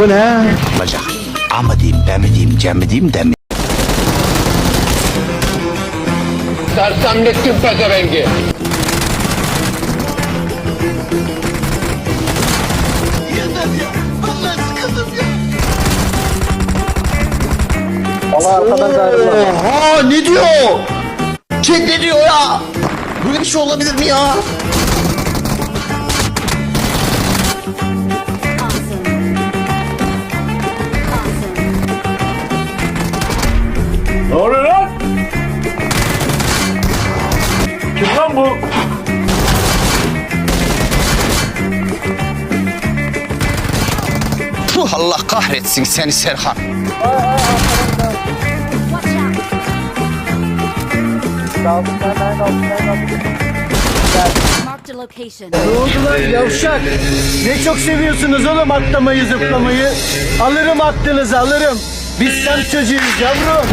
Bu ne? Bacak. A mı diyeyim, B mi diyeyim, C mi diyeyim, D mi? Sersemlettin pezevengi. Oha ne diyor? Chat ne diyor ya? Böyle bir şey olabilir mi ya? Puh, Allah kahretsin seni Serhan. Marked a location. Ne oldu lan yavşak? Ne çok seviyorsunuz oğlum atlamayı zıplamayı. Alırım aklınızı alırım. Biz sen çocuğuyuz yavrum.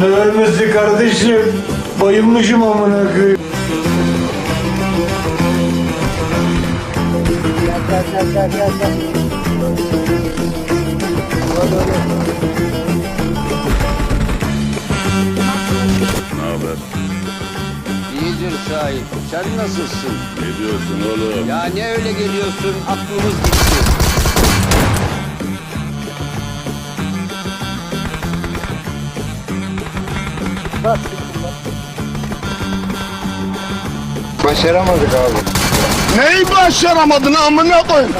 Ne ölmesi kardeşim? Bayılmışım amına koyayım. İyidir Şahin. Sen nasılsın? Ne diyorsun oğlum? Ya ne öyle geliyorsun? Aklımız gitti. Başaramadık abi. Neyi başaramadın amına koyayım?